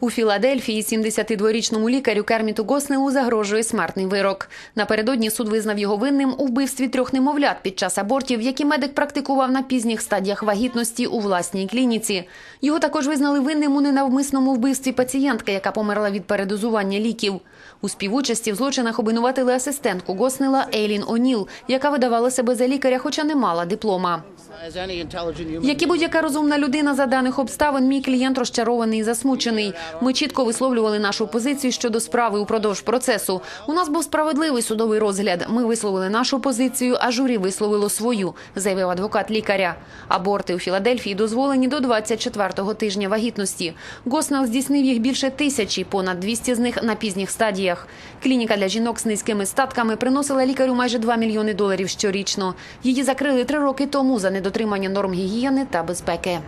У Філадельфії 72-річному лікарю Керміту Госнелу загрожує смертний вирок. Напередодні суд визнав його винним у вбивстві трьох немовлят під час абортів, які медик практикував на пізніх стадіях вагітності у власній клініці. Його також визнали винним у ненавмисному вбивстві пацієнтки, яка померла від передозування ліків. У співучасті в злочинах обвинуватили асистентку Госнела Ейлін О'Ніл, яка видавала себе за лікаря, хоча не мала диплома. Як і будь-яка розумна людина за даних обставин, мій клієнт розчарований і засмучений. Ми чітко висловлювали нашу позицію щодо справи упродовж процесу. У нас був справедливий судовий розгляд. Ми висловили нашу позицію, а журі висловило свою, заявив адвокат лікаря. Аборти у Філадельфії дозволені до 24-го тижня вагітності. Госнел здійснив їх більше тисячі, понад 200 з них на пізніх стадіях. Клініка для жінок з низькими статками приносила лікарю майже 2 мільйони доларів щорічно. Її закрили три роки тому за недотримання норм гігієни та безпеки.